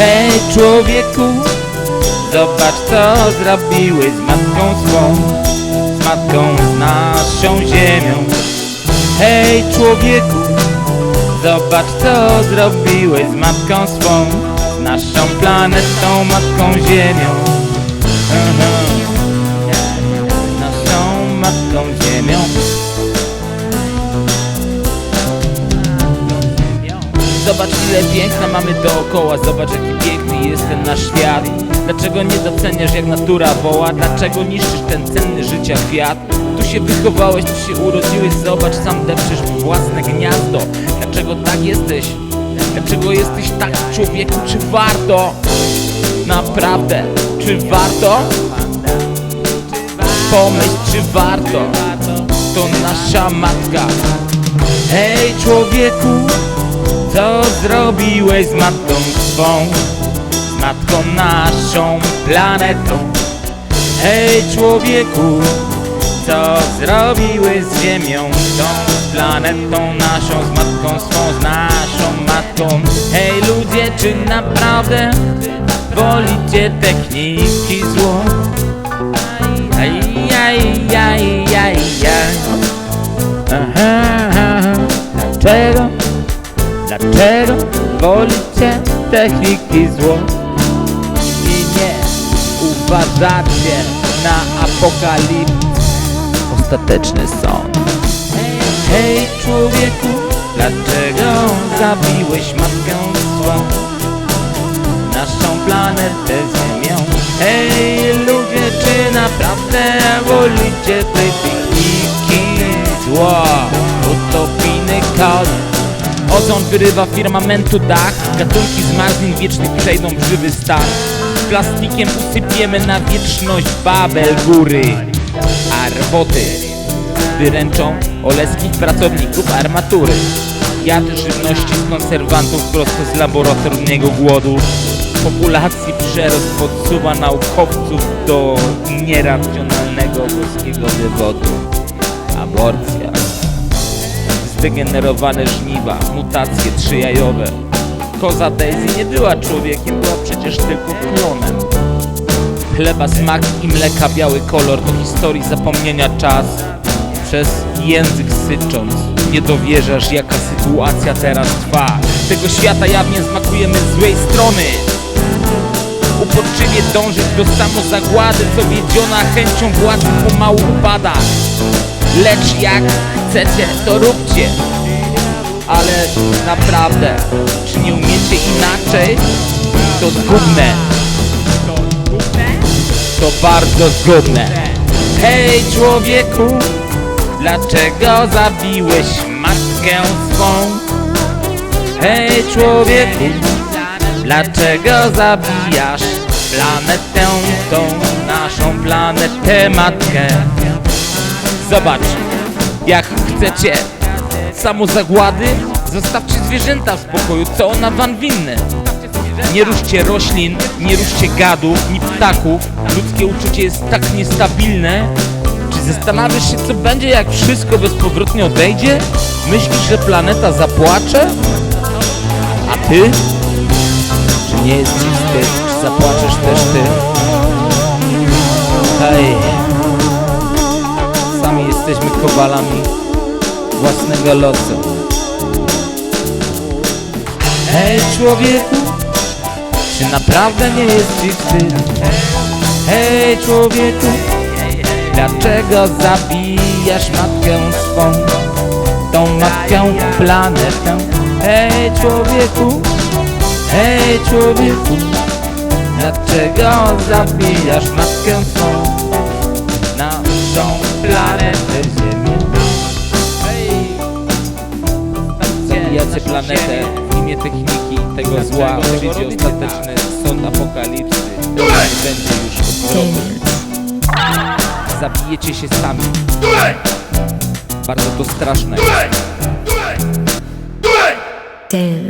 Hej człowieku, zobacz co zrobiłeś z matką swą, z matką z naszą ziemią. Hej człowieku, zobacz co zrobiłeś z matką swą, z naszą planetą, matką ziemią. Zobacz ile piękna mamy dookoła. Zobacz jaki piękny jest ten nasz świat. Dlaczego nie doceniasz jak natura woła? Dlaczego niszczysz ten cenny życia kwiat? Tu się wychowałeś, tu się urodziłeś. Zobacz sam depczesz własne gniazdo. Dlaczego tak jesteś? Dlaczego jesteś tak człowieku? Czy warto? Naprawdę, czy warto? Pomyśl czy warto? To nasza matka. Hej człowieku co zrobiłeś z matką swą? Z matką naszą planetą Hej człowieku Co zrobiłeś z ziemią Tą planetą naszą Z matką swą, z naszą matką Hej ludzie, czy naprawdę Wolicie techniki zło? Wolicie techniki zło i nie uważacie na apokalipsę? Ostateczny sąd. Hej człowieku, dlaczego zabiłeś matkę swą? Naszą planetę Ziemią. Hej ludzie, czy naprawdę wolicie Ozon wyrywa firmamentu dach. Gatunki zmarzlin wiecznych przejdą w żywy stan. Plastikiem usypiemy na wieczność Babel góry. A roboty wyręczą oleskich pracowników armatury. Jad żywności z konserwantów prosto z laboratorialnego głodu. Populacji przerost podsuwa naukowców do nieracjonalnego boskiego wywodu. Aborcja zdegenerowane żniwa, mutacje trzyjajowe. Koza Daisy nie była człowiekiem, była przecież tylko klonem. Chleba smak i mleka biały kolor do historii zapomnienia czas. Przez język sycząc, nie dowierzasz jaka sytuacja teraz trwa. Tego świata jawnie smakujemy z złej strony. Uporczywie dążyć do samozagłady, co wiedziona chęcią władzy pomału upada. Lecz jak chcecie, to róbcie. Ale naprawdę, czy nie umiecie inaczej? To zgubne. To bardzo zgubne. Hej człowieku, dlaczego zabiłeś matkę swą? Hej człowieku, dlaczego zabijasz planetę tą, naszą planetę matkę? Zobacz, jak chcecie samozagłady, zostawcie zwierzęta w spokoju, co ona wam winne. Nie ruszcie roślin, nie ruszcie gadów, ni ptaków. Ludzkie uczucie jest tak niestabilne. Czy zastanawiasz się, co będzie, jak wszystko bezpowrotnie odejdzie? Myślisz, że planeta zapłacze? A ty? Czy nie jest ci wstyd? Czy zapłaczesz też ty? Jesteśmy kowalami własnego losu. Hej człowieku, czy naprawdę nie jest ci wstyd? Hej człowieku, dlaczego zabijasz matkę swą? Tą matkę planetę. Hej człowieku, hej człowieku, dlaczego zabijasz matkę swą? Planetę Ziemię. Zabijacie planetę w imię techniki tego zła. Przyjdzie ostateczny sąd apokalipsy. Będzie już odwrotu. Zabijecie się sami. Bardzo to straszne. Dude.